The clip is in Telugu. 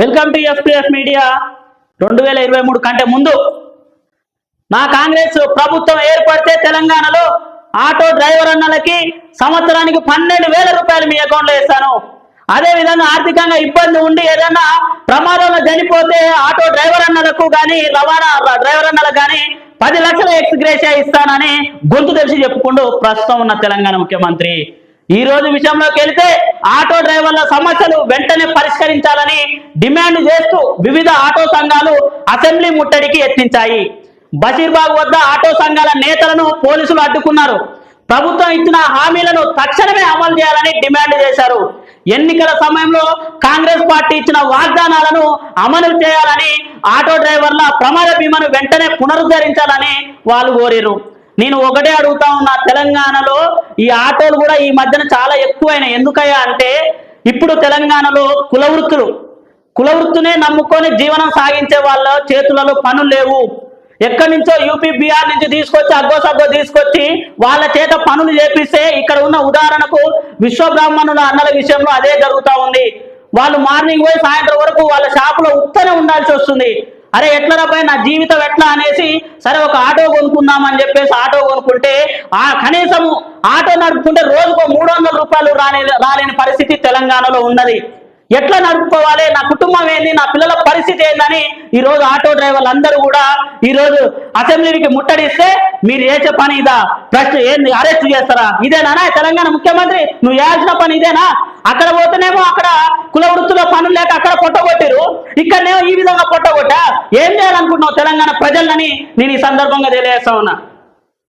వెల్కమ్ టు ఎఫ్పిఎఫ్ మీడియా రెండు వేల ఇరవై మూడు కంటే ముందు నా కాంగ్రెస్ ప్రభుత్వం ఏర్పడితే తెలంగాణలో ఆటో డ్రైవర్ అన్నలకి సంవత్సరానికి పన్నెండు వేల రూపాయలు మీ అకౌంట్లో వేస్తాను. అదే విధంగా ఆర్థికంగా ఇబ్బంది ఉండి ఏదైనా ప్రమాదంలో చనిపోతే ఆటో డ్రైవర్ అన్నలకు కానీ రవాణా డ్రైవర్ అన్నలకు కానీ పది లక్షల ఎక్స్గ్రేషియా ఇస్తానని గొంతు తెలిసి చెప్పుకుంటూ ప్రస్తుతం ఉన్న తెలంగాణ ముఖ్యమంత్రి. ఈ రోజు విషయంలోకి వెళితే ఆటో డ్రైవర్ల సమస్యలు వెంటనే పరిష్కరించాలని డిమాండ్ చేస్తూ వివిధ ఆటో సంఘాలు అసెంబ్లీ ముట్టడికి యత్నించాయి. బషీర్బాగ్ వద్ద ఆటో సంఘాల నేతలను పోలీసులు అడ్డుకున్నారు. ప్రభుత్వం ఇచ్చిన హామీలను తక్షణమే అమలు చేయాలని డిమాండ్ చేశారు. ఎన్నికల సమయంలో కాంగ్రెస్ పార్టీ ఇచ్చిన వాగ్దానాలను అమలు చేయాలని ఆటో డ్రైవర్ల ప్రమాద బీమాను వెంటనే పునరుద్ధరించాలని వాళ్ళు కోరారు. నేను ఒకటే అడుగుతా ఉన్నా తెలంగాణలో ఈ ఆటోలు కూడా ఈ మధ్యన చాలా ఎక్కువైనాయి. ఎందుకయ్యా అంటే ఇప్పుడు తెలంగాణలో కుల వృత్తులు కుల వృత్తినే నమ్ముకొని జీవనం సాగించే వాళ్ళ చేతులలో పనులు లేవు. ఎక్కడి నుంచో యూపీ బీఆర్ నుంచి తీసుకొచ్చి అగ్గో సగ్గో తీసుకొచ్చి వాళ్ళ చేత పనులు చేపిస్తే ఇక్కడ ఉన్న ఉదాహరణకు విశ్వ బ్రాహ్మణుల అన్నల విషయంలో అదే జరుగుతూ ఉంది. వాళ్ళు మార్నింగ్ పోయి సాయంత్రం వరకు వాళ్ళ షాపులో ఉత్తనే ఉండాల్సి వస్తుంది. అరే ఎట్లా రాబాయ్ నా జీవితం ఎట్లా అనేసి సరే ఒక ఆటో కొనుక్కుందామని చెప్పేసి ఆటో కొనుక్కుంటే ఆ కనీసం ఆటో నడుపుకుంటే రోజుకు మూడు వందల రూపాయలు రాని రాలేని పరిస్థితి తెలంగాణలో ఉన్నది. ఎట్లా నడుపుకోవాలి? నా కుటుంబం ఏంది? నా పిల్లల పరిస్థితి ఏందని ఈ రోజు ఆటో డ్రైవర్లు అందరూ కూడా ఈరోజు అసెంబ్లీకి ముట్టడిస్తే మీరు చేసే పని ఇదా? ప్రశ్న ఏంది? అరెస్ట్ చేస్తారా? ఇదేనా తెలంగాణ ముఖ్యమంత్రి? నువ్వు చేయాల్సిన పని ఇదేనా? అక్కడ పోతేనేమో అక్కడ కుల వృత్తిలో పనులు లేక అక్కడ పొట్టగొట్టిరు ఇక్కడనేమో ఈ విధంగా పొట్టగొట్టా ఏం చేయాలనుకుంటున్నావు తెలంగాణ ప్రజలని నేను ఈ సందర్భంగా తెలియజేస్తా ఉన్నా.